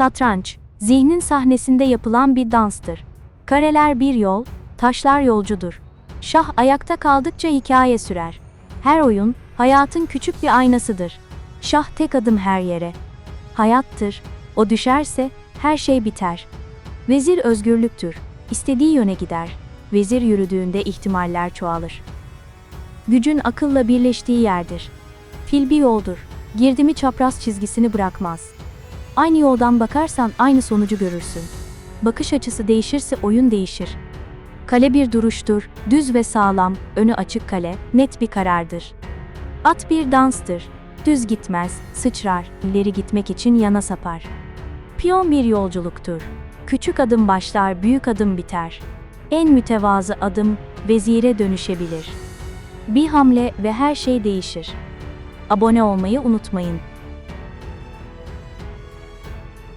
Satranç, zihnin sahnesinde yapılan bir danstır. Kareler bir yol, taşlar yolcudur. Şah ayakta kaldıkça hikaye sürer. Her oyun, hayatın küçük bir aynasıdır. Şah tek adım her yere. Hayattır, o düşerse her şey biter. Vezir özgürlüktür, istediği yöne gider. Vezir yürüdüğünde ihtimaller çoğalır. Gücün akılla birleştiği yerdir. Fil bir yoldur, girdi mi çapraz çizgisini bırakmaz. Aynı yoldan bakarsan aynı sonucu görürsün. Bakış açısı değişirse oyun değişir. Kale bir duruştur, düz ve sağlam, önü açık kale, net bir karardır. At bir danstır, düz gitmez, sıçrar, ileri gitmek için yana sapar. Piyon bir yolculuktur. Küçük adım başlar, büyük adım biter. En mütevazı adım vezire dönüşebilir. Bir hamle ve her şey değişir. Abone olmayı unutmayın.